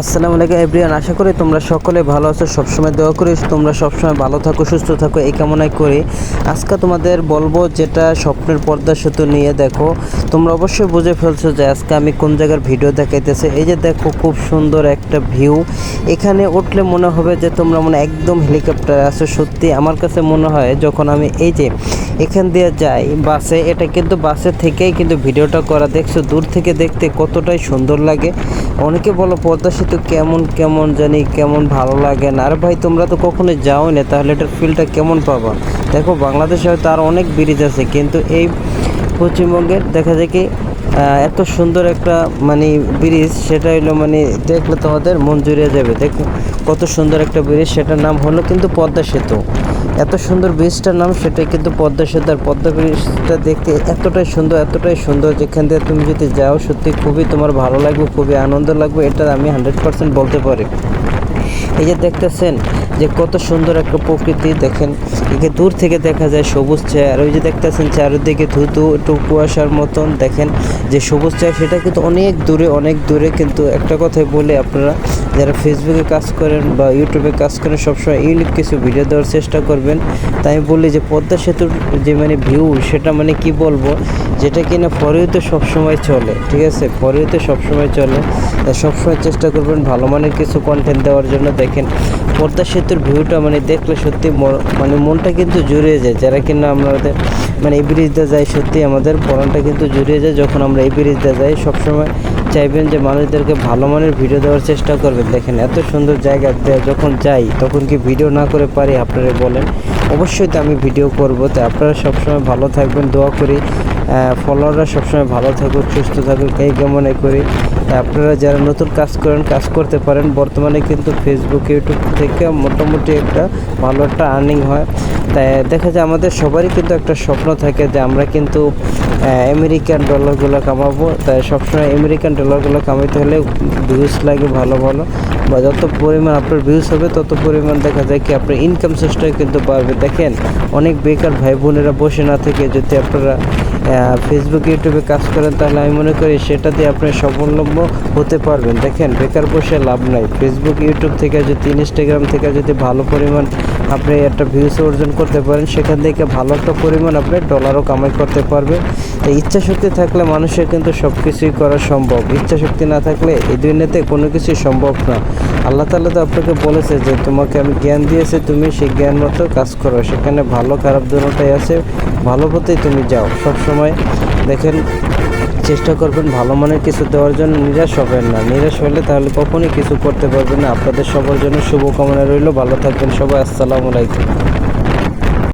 আসসালামু আলাইকুম এভরিওয়ান, আশা করি তোমরা সকলে ভালো আছো। সবসময় দোয়া করি, তোমরা সবসময় ভালো থাকো, সুস্থ থাকো, এই কামনাই করি। আজকে তোমাদের বলব যেটা স্বপ্নের পর্দা সেতু নিয়ে দেখো। তোমরা অবশ্যই বুঝে ফেলছো যে আজকে আমি কোন জায়গার ভিডিও দেখাইতেছে। এই যে দেখো, খুব সুন্দর একটা ভিউ। এখানে উঠলে মনে হবে যে তোমরা মানে একদম হেলিকপ্টারে আছো। সত্যি আমার কাছে মনে হয় যখন আমি এই যে এখান দিয়ে যাই। বাসে, এটা কিন্তু বাসে থেকেই কিন্তু ভিডিওটা করা। দেখছ, দূর থেকে দেখতে কতটাই সুন্দর লাগে। অনেকে বলো, পদ্মা সেতু কেমন কেমন জানি, কেমন ভালো লাগে না। আর ভাই, তোমরা তো কখনো যাও না, তাহলে এটার ফিলটা কেমন পাবা? দেখো, বাংলাদেশে হয়তো আর অনেক ব্রিজ আছে, কিন্তু এই পশ্চিমবঙ্গের দেখা যায় কি এত সুন্দর একটা মানে ব্রিজ সেটা হলো মানে দেখলে তোমাদের মন জুড়িয়ে যাবে। দেখো, কত সুন্দর একটা ব্রিজ সেটার নাম হলো কিন্তু পদ্মা সেতু। এত সুন্দর ব্রিজটার নাম সেটাই কিন্তু পদ্মা সেতু। আর পদ্মা ব্রিজটা দেখতে এতটাই সুন্দর এতটাই সুন্দর যেখান দিয়ে তুমি যদি যাও, সত্যি খুবই তোমার ভালো লাগবে, খুবই আনন্দ লাগবে, এটা আমি হান্ড্রেড পার্সেন্ট বলতে পারি। এই যে দেখতেছেন যে কত সুন্দর একটা প্রকৃতি, দেখেন, একে দূর থেকে দেখা যায় সবুজ চায় আর ওই যে দেখতেছেন চারিদিকে ধুতু একটু কুয়াশার মতন, দেখেন যে সবুজ চেয়ার, সেটা কিন্তু অনেক দূরে অনেক দূরে কিন্তু একটা কথাই বলে আপনারা যারা ফেসবুকে কাজ করেন বা ইউটিউবে কাজ করেন, সবসময় ইউনিক কিছু ভিডিও দেওয়ার চেষ্টা করবেন। তাই আমি বলি যে, পদ্মা সেতুর যে মানে ভিউ সেটা মানে কি বলব? যেটা কিনা ফরিওতে সবসময় চলে, ঠিক আছে? ফরিওতে সবসময় চলে। সবসময় চেষ্টা করবেন ভালো মানের কিছু কন্টেন্ট দেওয়ার জন্য। দেখেন, পদ্মা সেতুর ভিউটা মানে দেখলে সত্যি মানে মনটা কিন্তু জুড়িয়ে যায়। যারা কিনা আমাদের মানে এই ব্রিজটা যাই সত্যি আমাদের পড়ানটা কিন্তু জুড়িয়ে যায়। যখন আমরা এই ব্রিজটা যাই, সবসময় চাইবেন যে মানুষদেরকে ভালো মানের ভিডিও দেওয়ার চেষ্টা করবেন। দেখেন, এত সুন্দর জায়গা যখন যাই, তখন কি ভিডিও না করে পারি, আপনারা বলেন। অবশ্যই তো আমি ভিডিও করব, তো আপনারা সবসময় ভালো থাকবেন, দোয়া করি। ফলোয়াররা সবসময় ভালো থাকুক, সুস্থ থাকুক, এই কামনাই করি। আপনারা যারা নতুন কাজ করেন, কাজ করতে পারেন, বর্তমানে কিন্তু ফেসবুক ইউটিউব থেকে মোটামুটি একটা ভালো একটা আর্নিং হয়। তাই দেখা যায় আমাদের সবারই কিন্তু একটা স্বপ্ন থাকে যে আমরা কিন্তু আমেরিকান ডলারগুলো কামাবো। তাই সবসময় আমেরিকান ডলারগুলো কামাইতে হলে ভিউজ লাগে ভালো ভালো। বা যত পরিমাণ আপনার ভিউজ হবে, তত পরিমাণ দেখা যায় কি আপনার ইনকাম সোর্সটাও কিন্তু বাড়বে। দেখেন, অনেক বেকার ভাই বোনেরা বসে না থেকে যদি আপনারা ফেসবুক ইউটিউবে কাজ করেন, তাহলে আমি মনে করি সেটা দিয়ে আপনি স্বাবলম্ব হতে পারবেন। দেখেন, বেকার বসে লাভ নাই। ফেসবুক ইউটিউব থেকে যদি ইনস্টাগ্রাম থেকে যদি ভালো পরিমাণ আপনি একটা ভিউজ অর্জন করতে পারেন, সেখান থেকে ভালো একটা পরিমাণ আপনি ডলারও কামাই করতে পারবেন। তো ইচ্ছা শক্তি থাকলে মানুষের কিন্তু সব কিছুই করা সম্ভব। ইচ্ছা শক্তি না থাকলে এই দুনিয়াতে কোনো কিছুই সম্ভব না। আল্লাহ তাআলা তো আপনাকে বলেছে যে, তোমাকে আমি জ্ঞান দিয়েছি, তুমি সেই জ্ঞান মতো কাজ করো। সেখানে ভালো, খারাপ দুটোটাই আছে, ভালো পথেই তুমি যাও। সব সময় দেখেন, চেষ্টা করবেন ভালো মানের কিছু দেওয়ার জন্য। নিরাশ হবেন না। নিরাশ হলে তাহলে কখনই কিছু করতে পারবেন না। আপনাদের সবার জন্য শুভকামনা রইল। ভালো থাকবেন সবাই। আসসালামু আলাইকুম।